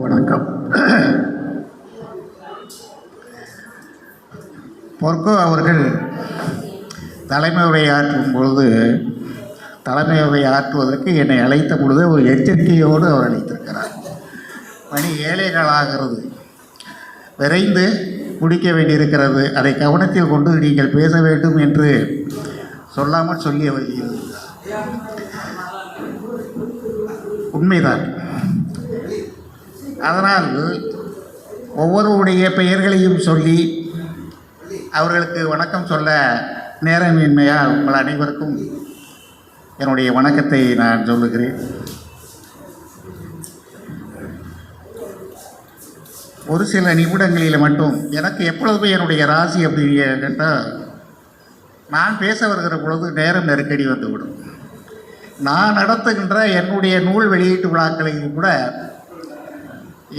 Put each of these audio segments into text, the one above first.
வணக்கம். பொற்கோ அவர்கள் தலைமை உரையாற்றும் பொழுது தலைமை உரை ஆற்றுவதற்கு என்னை அழைத்த பொழுது ஒரு எச்சரிக்கையோடு அவர் அழைத்திருக்கிறார் பணி ஏழைகளாகிறது விரைந்து முடிக்க வேண்டியிருக்கிறது. அதை கவனத்தில் கொண்டு நீங்கள் பேச வேண்டும் என்று சொல்லாமல் சொல்லி வருகிறது உண்மைதான். அதனால் ஒவ்வொருவருடைய பெயர்களையும் சொல்லி அவர்களுக்கு வணக்கம் சொல்ல நேரமின்மையால் உங்கள் அனைவருக்கும் என்னுடைய வணக்கத்தை நான் சொல்லுகிறேன். ஒரு சில நிமிடங்களில் மட்டும் எனக்கு எப்பொழுதுமே என்னுடைய ராசி அப்படி கேட்டால் நான் பேச வருகிற பொழுது நேரம் நெருக்கடி வந்துவிடும். நான் நடத்துகின்ற என்னுடைய நூல் வெளியீட்டு விழாக்களையும் கூட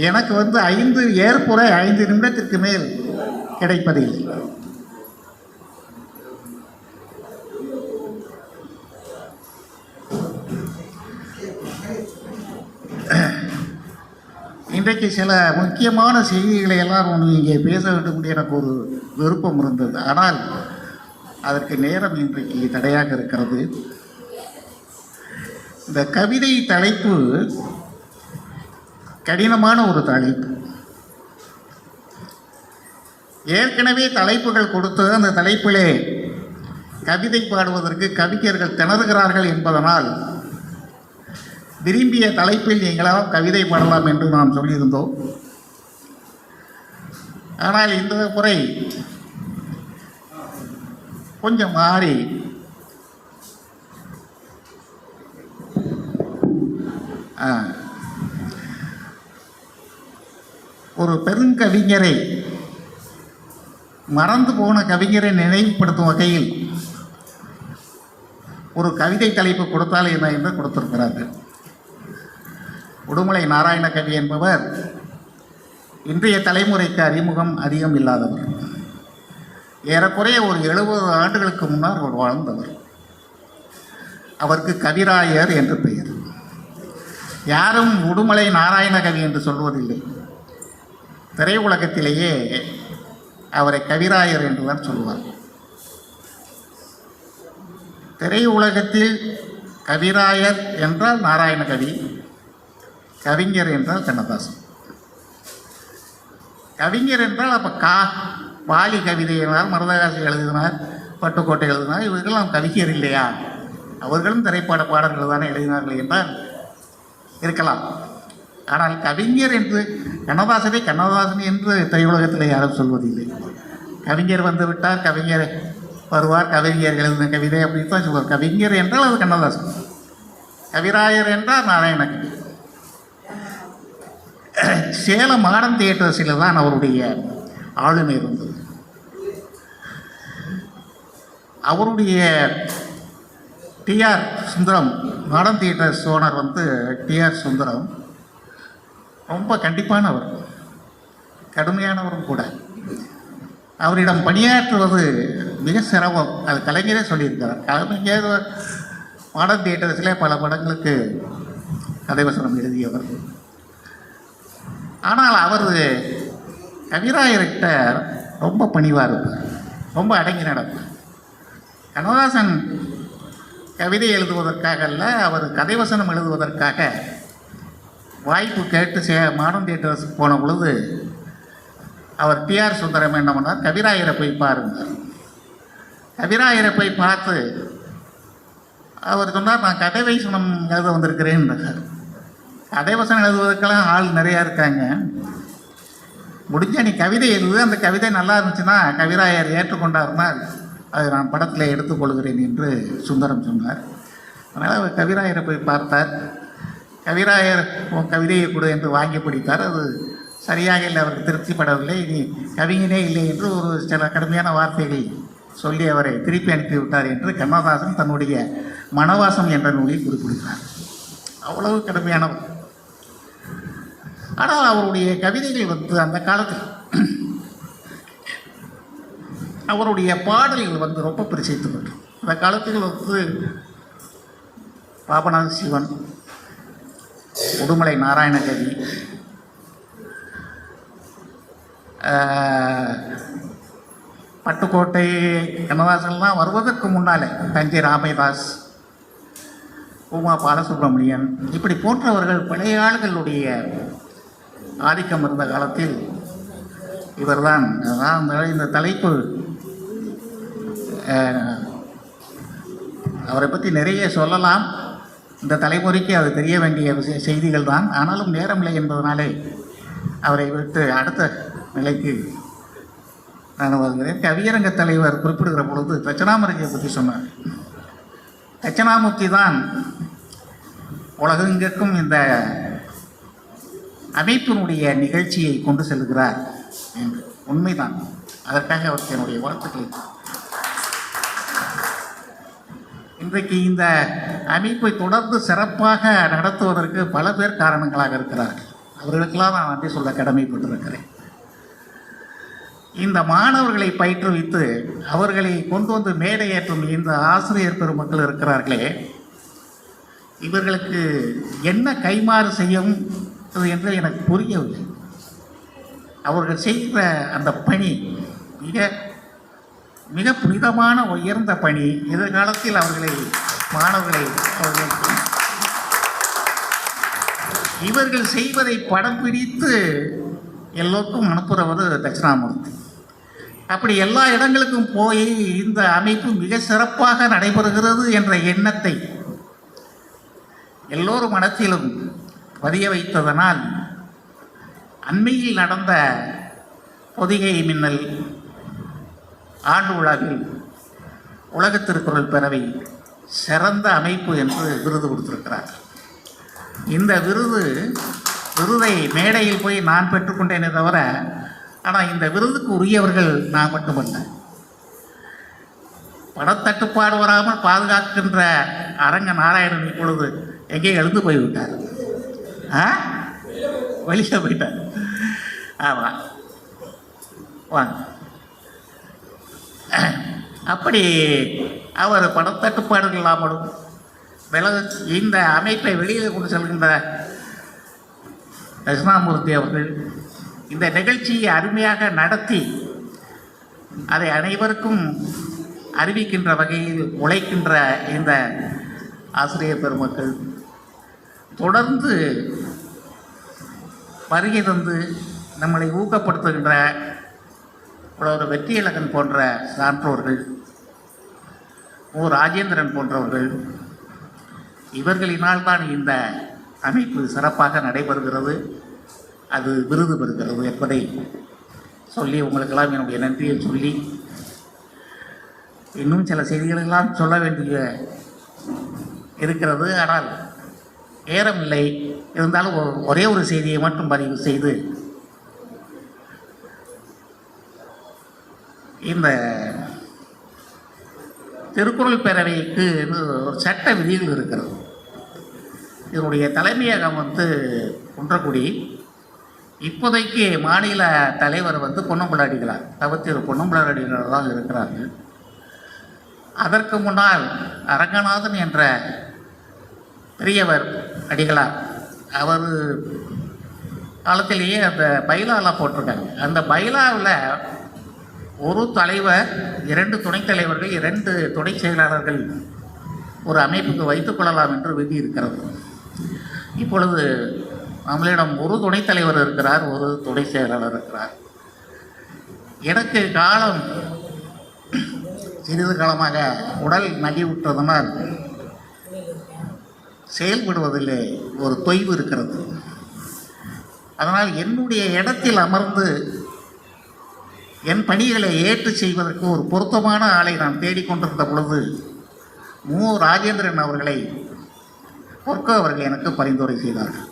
எனக்கு வந்து ஐந்து ஏற்புரை ஐந்து நிமிடத்திற்கு மேல் கிடைப்பதில்லை. இன்றைக்கு சில முக்கியமான செய்திகளை எல்லாம் ஒன்று இங்கே பேச வேண்டும் என்று எனக்கு ஒரு விருப்பம் இருந்தது. ஆனால் அதற்கு நேரம் இன்றைக்கு தடையாக இருக்கிறது. இந்த கவிதை தலைப்பு கடினமான ஒரு தலைப்பு ஏற்கனவே தலைப்புகள் கொடுத்து அந்த தலைப்பிலே கவிதை பாடுவதற்கு கவிஞர்கள் திணறுகிறார்கள் என்பதனால் விரும்பிய தலைப்பில் நீங்களாக கவிதை பாடலாம் என்று நாம் சொல்லியிருந்தோம். ஆனால் இந்த முறை கொஞ்சம் மாறி ஆ ஒரு பெருங்கவிஞரை மறந்து போன கவிஞரை நினைவுபடுத்தும் வகையில் ஒரு கவிதை தலைப்பு கொடுத்தால் என்ன என்று கொடுத்திருக்கிறார்கள். உடுமலை நாராயண கவி என்பவர் இன்றைய தலைமுறைக்கு அறிமுகம் அதிகம் இல்லாதவர். ஏறக்குறைய ஒரு எழுபது ஆண்டுகளுக்கு முன்னால் அவர் வாழ்ந்தவர். அவருக்கு கவிராயர் என்று பெயர். யாரும் உடுமலை நாராயண கவி என்று சொல்வதில்லை. திரையுலகத்திலேயே அவரை கவிராயர் என்று தான் சொல்லுவார் திரையுலகத்தில் கவிராயர் என்றால் நாராயண கவி கவிஞர் என்றால் கண்ணதாசன். கவிஞர் என்றால் அப்போ கா வாலி கவிதை மருதகாசி எழுதினார் பட்டுக்கோட்டை எழுதினார் இவர்களெல்லாம் கவிஞர் இல்லையா? அவர்களும் திரைப்பட பாடல்கள் தானே எழுதினார்கள் என்றால் இருக்கலாம். ஆனால் கவிஞர் என்று கண்ணதாசனை கண்ணதாசன் என்று திரையுலகத்தில் யாரும் சொல்வதில்லை. கவிஞர் வந்து விட்டார் கவிஞர் வருவார் கவிஞர் எழுதின கவிதை அப்படின்னு தான் சொல்வார். கவிஞர் என்றால் அது கண்ணதாசன். கவிராயர் என்றால் நாராயணகவி சேலம் மாடர்ன் தியேட்டர்ஸில் தான் அவருடைய ஆளுமை இருந்தது. அவருடைய T R Sundaram modern theatres owner வந்து டிஆர் சுந்தரம். ரொம்ப கண்டிப்பானவர். கடுமையானவரும் கூட. அவரிடம் பணியாற்றுவது மிக சிரமம். அது கலைஞரே சொல்லியிருக்கிறார். கலைஞர் மாடர்ன் தியேட்டர்ஸில் பல படங்களுக்கு கதைவசனம் எழுதியவர். ஆனால் அவர் கவிராயர்கிட்ட ரொம்ப பணிவாக இருப்பார் ரொம்ப அடங்கி நடப்பார் கண்ணதாசன் கவிதை எழுதுவதற்காக அல்ல அவர் கதைவசனம் எழுதுவதற்காக வாய்ப்பு கேட்டு சே மாடர்ன் தியேட்டர்ஸுக்கு போன பொழுது அவர் டிஆர் சுந்தரம் என்ன பண்ணார்? கவிராயரை போய் பாருங்க. கவிராயரை போய் பார்த்து அவர் சொன்னார் நான் கதை வைசனம் எழுத வந்திருக்கிறேன் கதை வசனம் எழுதுவதற்கெல்லாம் ஆள் நிறையா இருக்காங்க. முடிஞ்ச நீ கவிதை எழுது. அந்த கவிதை நல்லா இருந்துச்சுன்னா கவிராயர் ஏற்றுக்கொண்டார்னால் அதை நான் படத்தில் எடுத்துக்கொள்கிறேன் என்று சுந்தரம் சொன்னார். அதனால் அவர் கவிராயரை போய் பார்த்தார். கவிராயர் உன் கவிதையை கொடு என்று வாங்கி பிடித்தார். அது சரியாக இல்லை அவருக்கு திருப்திப்படவில்லை. இனி கவிஞனே இல்லை என்று ஒரு சில கடுமையான வார்த்தைகள் சொல்லி அவரை திருப்பி அனுப்பிவிட்டார் என்று கண்ணதாசன் தன்னுடைய மனவாசம் என்ற நூலில் குறிப்பிடுகிறார். அவ்வளவு கடுமையானவர். ஆனால் அவருடைய கவிதைகள் வந்து அந்த காலத்தில் அவருடைய பாடல்கள் வந்து ரொம்ப பிரசித்து பெற்று அந்த காலத்தில் வந்து பாபநாத சிவன் உடுமலை நாராயணகவி. பட்டுக்கோட்டை கண்ணதாசன்லாம் வருவதற்கு முன்னாலே தஞ்சை ராமைதாஸ் உமா பாலசுப்ரமணியன் இப்படி போன்றவர்கள் பழைய ஆள்களுடைய ஆதிக்கம் இருந்த காலத்தில் இவர்தான். அதான் இந்த தலைப்பு. அவரை பற்றி நிறைய சொல்லலாம். இந்த தலைமுறைக்கு அது தெரிய வேண்டிய விஷய செய்திகள் தான் ஆனாலும் நேரமில்லை என்பதனாலே அவரை விட்டு அடுத்த நிலைக்கு நான் வருகிறேன். கவியரங்க தலைவர் குறிப்பிடுகிற பொழுது தட்சணாமூர்த்தியை பற்றி சொன்னார். தட்சணாமூர்த்தி தான் உலகெங்கிற்கும் இந்த அமைப்பினுடைய நிகழ்ச்சியை கொண்டு செல்கிறார் என்று. உண்மைதான். அதற்காக அவருக்கு என்னுடைய வாழ்த்துக்களை. இன்றைக்கு இந்த அமைப்பை தொடர்ந்து சிறப்பாக நடத்துவதற்கு பல பேர் காரணங்களாக இருக்கிறார்கள். அவர்களுக்கெல்லாம் நான் நன்றி சொல்ல கடமைப்பட்டிருக்கிறேன். இந்த மாணவர்களை பயிற்றுவித்து அவர்களை கொண்டு வந்து மேடை ஏற்றும் இந்த ஆசிரியர் பெருமக்கள் இருக்கிறார்களே இவர்களுக்கு என்ன கைமாறு செய்யும் என்று எனக்கு புரியவில்லை. அவர்கள் செய்கிற அந்த பணி மிக மிக புனிதமான உயர்ந்த பணி எதிர்காலத்தில் அவர்களை மாணவர்களை அவர்களுக்கு இவர்கள் செய்வதை படம் பிடித்து எல்லோருக்கும் அனுப்புகிறவர் தட்சிணாமூர்த்தி. அப்படி எல்லா இடங்களுக்கும் போய் இந்த அமைப்பு மிக சிறப்பாக நடைபெறுகிறது என்ற எண்ணத்தை எல்லோரும் மனத்திலும் பதிய வைத்ததனால் அண்மையில் நடந்த பொதிகை மின்னல் ஆண்டு விழாவில் உலக திருக்குறள் பேரவை சிறந்த அமைப்பு என்று விருது கொடுத்திருக்கிறார். இந்த விருது விருதை மேடையில் போய் நான் பெற்றுக்கொண்டேனே தவிர ஆனால் இந்த விருதுக்கு உரியவர்கள் நான் மட்டுமல்ல. பணத்தட்டுப்பாடு வராமல் பாதுகாக்கின்ற அரங்க நாராயணன் இப்பொழுது எங்கே எழுந்து போய்விட்டார்? ஆ? வழியாக போயிட்டார். ஆமாம் வாங்க. அப்படி அவர் பணத்தட்டுப்பாடுகள் இல்லாமலும் விலக இந்த அமைப்பை வெளியில் கொண்டு செல்கின்ற தட்சிணாமூர்த்தி அவர்கள் இந்த நிகழ்ச்சியை அருமையாக நடத்தி அதை அனைவருக்கும் அறிவிக்கின்ற வகையில் உழைக்கின்ற இந்த ஆசிரியர் பெருமக்கள் தொடர்ந்து வருகை தந்து நம்மளை ஊக்கப்படுத்துகின்ற ஒரு வெற்றியழகன் போன்ற சான்றோர்கள் ஓ ராஜேந்திரன் போன்றவர்கள். இவர்களினால் தான் இந்த அமைப்பு சிறப்பாக நடைபெறுகிறது. அது விருது பெறுகிறது என்பதை சொல்லி உங்களுக்கெல்லாம் என்னுடைய நன்றியை சொல்லி இன்னும் சில செய்திகளெல்லாம் சொல்ல வேண்டிய இருக்கிறது. ஆனால் ஏறமில்லை இருந்தாலும் ஒ- ஒரே ஒரு செய்தியை மட்டும் பதிவு செய்து இந்த திருக்குறள் பேரவைக்கு ஒரு சட்ட விதிகள் இருக்கிறது. இதனுடைய தலைமையகம் வந்து குன்றக்குடி. இப்போதைக்கு மாநில தலைவர் வந்து பொன்னம்பலாடிகளார். தவத்திரு பொன்னம்பலாடிகளார் தான் இருக்கிறார்கள். அதற்கு முன்னால் அரங்கநாதன் என்ற பெரியவர் அடிகளார். அவர் காலத்திலேயே அந்த பைலாலாம் போட்டிருக்காங்க. அந்த பைலாவில் ஒரு தலைவர் இரண்டு துணைத் தலைவர்கள் இரண்டு துணை செயலாளர்கள் ஒரு அமைப்புக்கு வைத்துக் கொள்ளலாம் என்று விதி இருக்கிறது. இப்பொழுது நம்மளிடம் ஒரு துணைத் தலைவர் இருக்கிறார் ஒரு துணை செயலாளர் இருக்கிறார். எனக்கு காலம் சிறிது காலமாக உடல் நலிவுற்றதனால் செயல்படுவதில் ஒரு தொய்வு இருக்கிறது. அதனால் என்னுடைய இடத்தில் அமர்ந்து என் பணிகளை ஏற்று செய்வதற்கு ஒரு பொருத்தமான ஆளை நான் தேடிக்கொண்டிருந்த பொழுது மு. ராஜேந்திரன் அவர்களை பொற்கோ அவர்கள் எனக்கு பரிந்துரை செய்தார்கள்.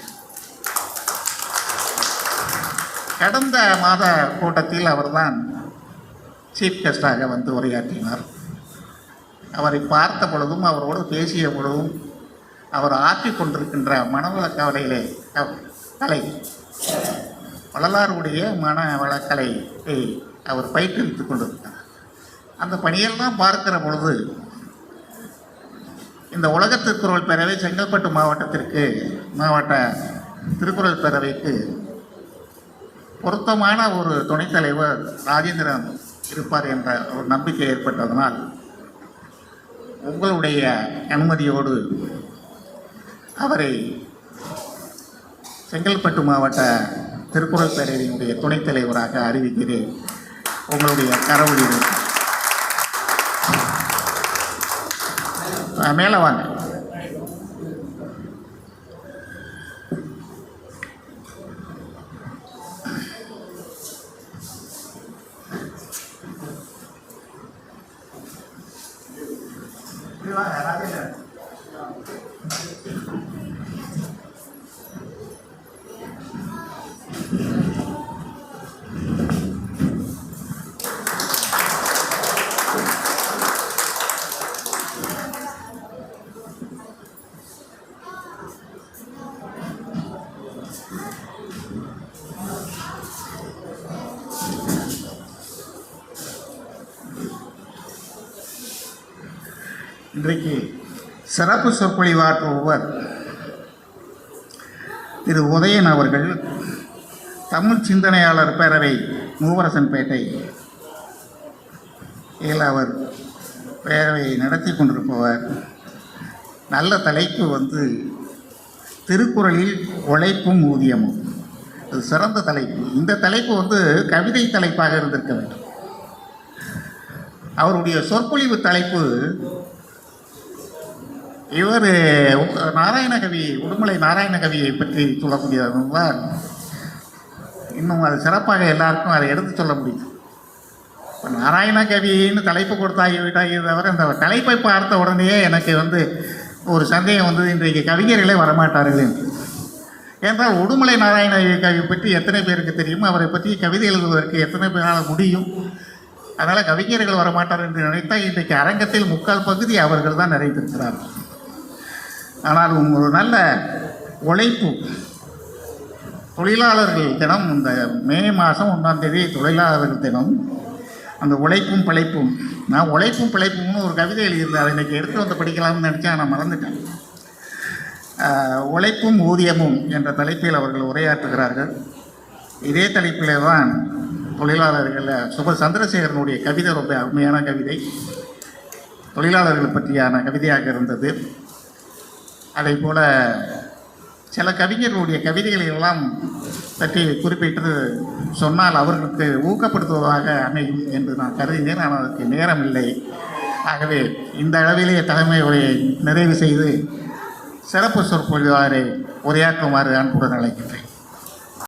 கடந்த மாத கூட்டத்தில் அவர்தான் சீஃப் கெஸ்டாக வந்து உரையாற்றினார். அவரை பார்த்த பொழுதும் அவரோடு பேசிய பொழுதும் அவர் ஆற்றிக் கொண்டிருக்கின்ற மனவள கவலையிலே கலை வள்ளலாருடைய மனவளக்கலை அவர் பயிற்றுவித்துக் கொண்டிருக்கிறார் அந்த பணியெல்லாம் பார்க்கிற பொழுது இந்த உலக திருக்குறள் பேரவை செங்கல்பட்டு மாவட்டத்திற்கு மாவட்ட திருக்குறள் பேரவைக்கு பொருத்தமான ஒரு துணைத்தலைவர் ராஜேந்திரன் இருப்பார் என்ற ஒரு நம்பிக்கை ஏற்பட்டதனால் உங்களுடைய அனுமதியோடு அவரை செங்கல்பட்டு மாவட்ட திருக்குறள் பேரவையினுடைய துணைத் தலைவராக அறிவிக்கிறேன். உங்களுடைய கரவொலியில் மேலே வாங்க இப்படி இன்றைக்கு சிறப்பு சொற்பொழிவாற்றுபவர் திரு உதயன் அவர்கள் தமிழ் சிந்தனையாளர் பேரவை மூவரசன்பேட்டை இதில் அவர் பேரவையை நடத்தி கொண்டிருப்பவர். நல்ல தலைப்பு வந்து திருக்குறளில் உழைப்பும் ஊதியமும். அது சிறந்த தலைப்பு. இந்த தலைப்பு வந்து கவிதை தலைப்பாக இருந்திருக்க வேண்டும். அவருடைய சொற்பொழிவு தலைப்பு இவர் நாராயணகவி உடுமலை நாராயணகவியை பற்றி சொல்லக்கூடியவர் இன்னும் அது சிறப்பாக எல்லாருக்கும் அதை எடுத்து சொல்ல முடியும். இப்போ நாராயணகவின்னு தலைப்பு கொடுத்தாகிவிட்டாகி தவிர இந்த தலைப்பை பார்த்த உடனேயே எனக்கு வந்து ஒரு சந்தேகம் வந்தது. இன்றைக்கு கவிஞர்களே வரமாட்டார்கள் என்று. ஏன்றால் உடுமலை நாராயண கவி பற்றி எத்தனை பேருக்கு தெரியும்? அவரை பற்றி கவிதை எழுதுவதற்கு எத்தனை பேரால் முடியும்? அதனால் கவிஞர்கள் வரமாட்டார் என்று நினைத்தால் இன்றைக்கு அரங்கத்தில் முக்கால் பகுதி அவர்கள் தான் நிறைந்திருக்கிறார்கள். ஆனால் ஒரு நல்ல உழைப்பு. தொழிலாளர்கள் தினம் இந்த மே மாதம் ஒன்றாம் தேதி தொழிலாளர்கள் தினம் அந்த உழைப்பும் பிழைப்பும். நான் உழைப்பும் பிழைப்பும்னு ஒரு கவிதை எழுதியிருந்தேன் அதை இன்றைக்கி எடுத்து வந்து படிக்கலாம்னு நினச்சேன் நான் மறந்துட்டேன். உழைப்பும் ஊதியமும் என்ற தலைப்பில் அவர்கள் உரையாற்றுகிறார்கள். இதே தலைப்பிலே தான் தொழிலாளர்கள் சுப சந்திரசேகரனுடைய கவிதை ரொம்ப அருமையான கவிதை. தொழிலாளர்கள் பற்றியான கவிதையாக இருந்தது. அதே போல சில கவிஞர்களுடைய கவிதைகளை எல்லாம் பற்றி குறிப்பிட்டு சொன்னால் அவர்களுக்கு ஊக்கப்படுத்துவதாக அமையும் என்று நான் கருதினேன் ஆனால் அதற்கு நேரம் இல்லை ஆகவே இந்த அளவிலே தலைமை உரையை நிறைவு செய்து சிறப்பு சொற்பொழிவாரை உரையாற்றுமாறு அன்புடன் அழைக்கின்றேன்